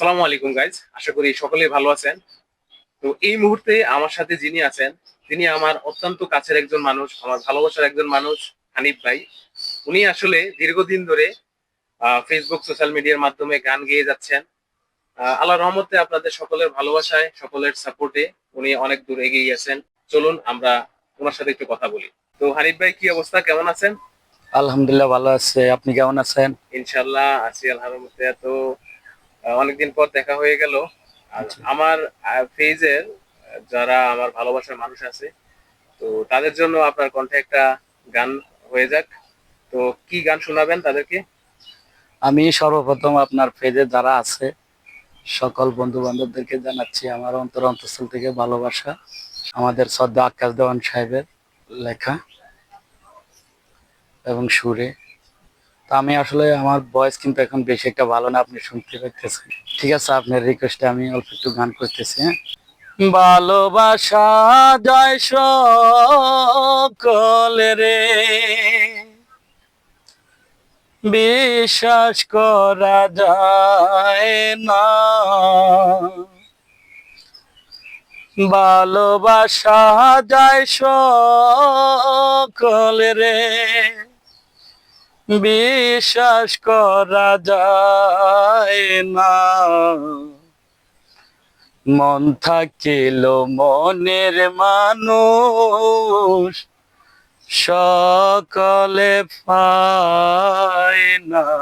আসসালামু আলাইকুম গাইজ আশা করি সকলেই ভালো আছেন। তো এই মুহূর্তে আমার সাথে যিনি আছেন তিনি আমার অত্যন্ত কাছের একজন মানুষ আমার ভালোবাসার একজন মানুষ হানিফ ভাই। উনি আসলে দীর্ঘদিন ধরে ফেসবুক সোশ্যাল মিডিয়ার মাধ্যমে গান গেয়ে যাচ্ছেন। আল্লাহ রহমতে আপনাদের সকলের ভালোবাসায় সকলের সাপোর্টে উনি অনেক দূর এগিয়ে গেছেন। চলুন আমরা ওনার সাথে একটু কথা বলি। তো হানিফ ভাই কি অবস্থা? কেমন আছেন? আলহামদুলিল্লাহ ভালো আছে। আপনি কেমন আছেন? ইনশাল্লাহ আছি আলহামদুলিল্লাহ তো আহ, অনেকদিন পর দেখা হয়ে গেল। আচ্ছা। আমার ফেজের যারা আমার ভালোবাসার মানুষ আছে তো তাদের জন্য আপনার কণ্ঠে একটা গান হয়ে যাক। তো কি গান শোনাবেন তাদেরকে? আমি সর্বপ্রথম আপনার পেজে যারা আছে সকল বন্ধু বান্ধবদেরকে জানাচ্ছি আমার অন্তর অন্তঃস্থল থেকে ভালোবাসা। আমাদের শ্রদ্ধা আকাশ দেওয়ান সাহেবের লেখা এবং সুরে। তা আমি আসলে আমার ভয়েস কিন্তু এখন বেশি একটা ভালো না, আপনি শুনতে পাইতেছেন। ঠিক আছে, আপনার রিকোয়েস্টে আমি অল্প একটু গান করতেছি হ্যাঁ? ভালোবাসা যায় সকল রে। বিশ্বাস করা যায় না। ভালোবাসা যায় সকল রে। বিশ্বাস করা যায় না। মন থাকিল মনের মানুষ, সকলে না।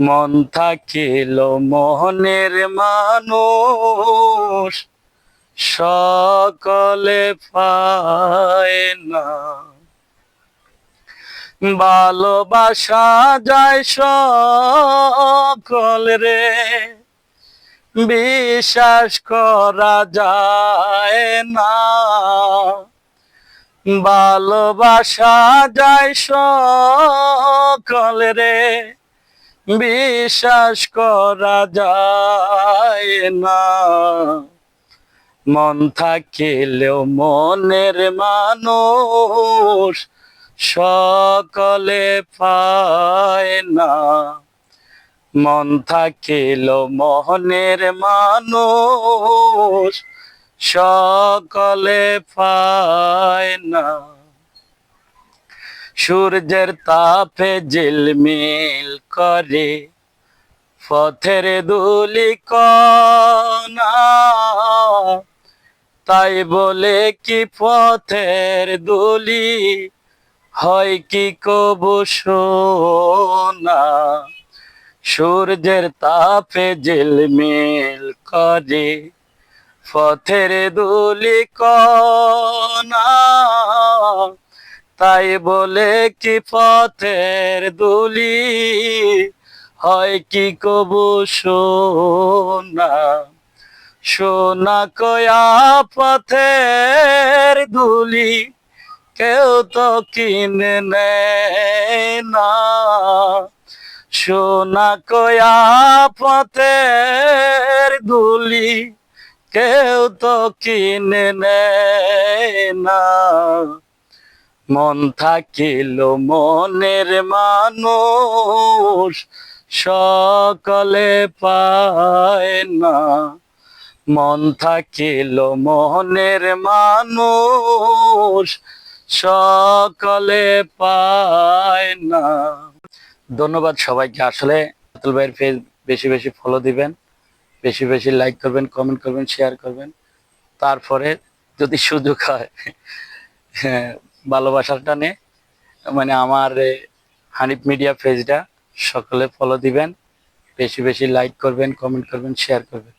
মন থাকিল মোহনের মানুষ, সকলে পায় না। ভালোবাসা যায় সকল রে। বিশ্বাস করা যায় না। ভালোবাসা যায় সকল রে। বিশ্বাস করা যায় না। মন থাকিলেও মনের মানুষ সকলে পায় না। মন থাকিল মোহনের মানুষ, সকলে পায় না। সূর্যের তাপে ঝিলমিল করে, পথের দুলি কণা। তাই বলে কি পথের দুলি হয় কি কবু সূর্যের তাপে ঝিলমিল করে, পথের দুলি কণা। তাই বলে কি পথের দুলি? হয় কি কবু সোনা? সোনা কয়া পথের দুলি? কেউ তো কিনে না। সোনা কয়া পথের দুলি কেউ তো কিনে না। মন থাকিল মনের মানুষ, সকলে পায় না। মন থাকিল মনের মানুষ সকলে পায় না। ধন্যবাদ সবাইকে। আসলে আতুল ভাইয়ের পেজ বেশি বেশি ফলো দিবেন বেশি বেশি লাইক করবেন কমেন্ট করবেন শেয়ার করবেন। তারপরে যদি সুযোগ হয় হ্যাঁ, ভালোবাসার টানে মানে আমার হানিফ মিডিয়া পেজটা সকলে ফলো দিবেন বেশি বেশি লাইক করবেন কমেন্ট করবেন শেয়ার করবেন।